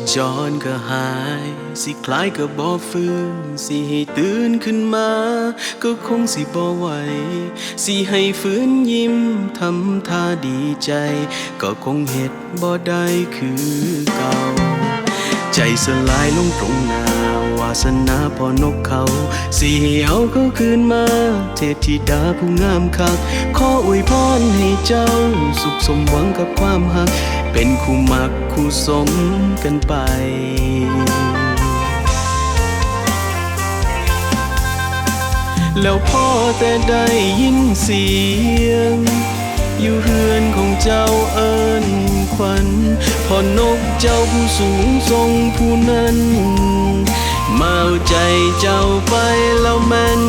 ชีพจรก็หาย สิคล้ายกับบ่ฟื้น สิให้ตื่นขึ้นมา ก็คงสิบ่ไหว สิให้ฟื้นยิ้มทำท่าดีใจ ก็คงเฮ็ดบ่ได้คือเก่า ใจสลายลงตรงหน้าวาสนาพอนกเขา สิให้เอาเขาคืนมา เทพธิดาผู้งามคัก ขออวยพรให เจ้า สุขสมหวังกับความหัก เป็นคู่มักคู่สมกันไปแล้วพ่อแต่ได้ยินเสียง อยู่เฮือนของเจ้าเอิญขวัญพ่อนกเจ้าผู้สูงทรงผู้นั้น มาเอาใจเจ้าไปแล้วมัน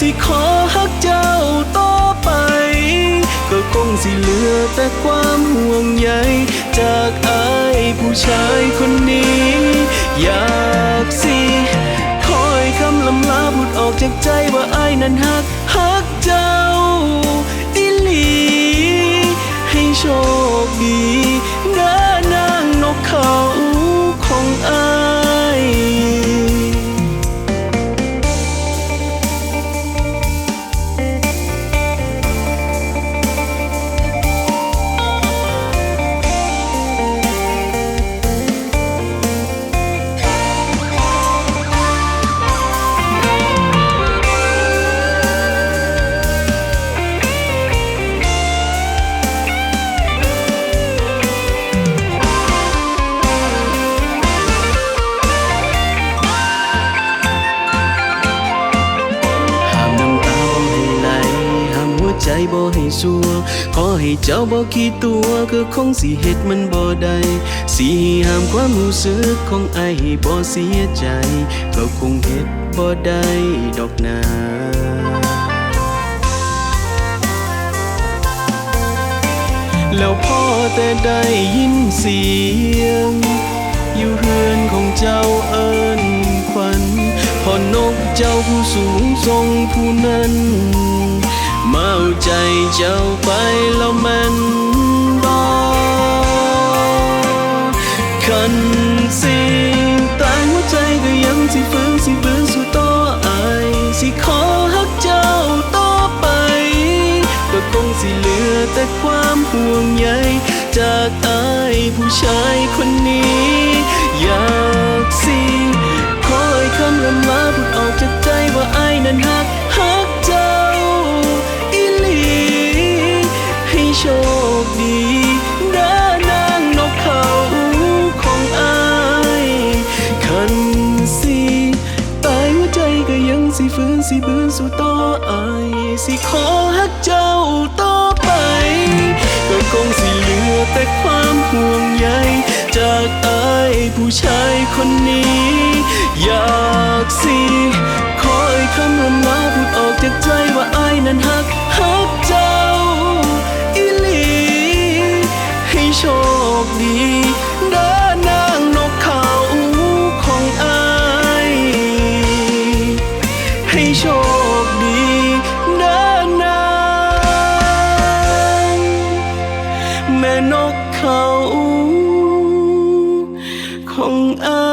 สิขอฮักเจ้าต่อไป ก็คงสิเหลือแต่ความห่วงใยจากอายผู้ชายคนนี้ อยากสิคอยคำลำลาพูดออกจากใจว่าอายนั้นฮักฮักเจ้า ใจบ่ให้สัว ขอให้เจ้าบ่ขี้ตัวก็คงสิเฮ็ดมันบ่ได้สิห้ามความรู้สึกของไอ้บ่เสียใจ ก็คงเฮ็ดบ่ได้ดอกนาแล้วพ่อแต่ได้ยินเสียง อยู่เฮือนของเจ้าเอิญขวัญพ่อนกเจ้าผู้สูงทรงผู้นั้น เอาใจเจ้าไปแล้วแมันบอกคันสิตายหัวใจก็ยังสิฟื้นสิบืนสู่ต่ออายสิขอฮักเจ้าต่อไป ก็คงสิเหลือแต่ความห่วงใยจากอายผู้ชายคนนี้ อยากสิ สิขอฮักเจ้าต่อไป ก็คงสิเหลือแต่ความห่วงใยจากอายผู้ชายคนนี้ อยากสิคอยคำลำลาพูดออกจากใจว่าอายนั้นฮักฮักเจ้าอีหลีให้โชคดีเด้อนางนกเขาของอาย ให้โชคดี ด้อนานแม่นกเขาของอา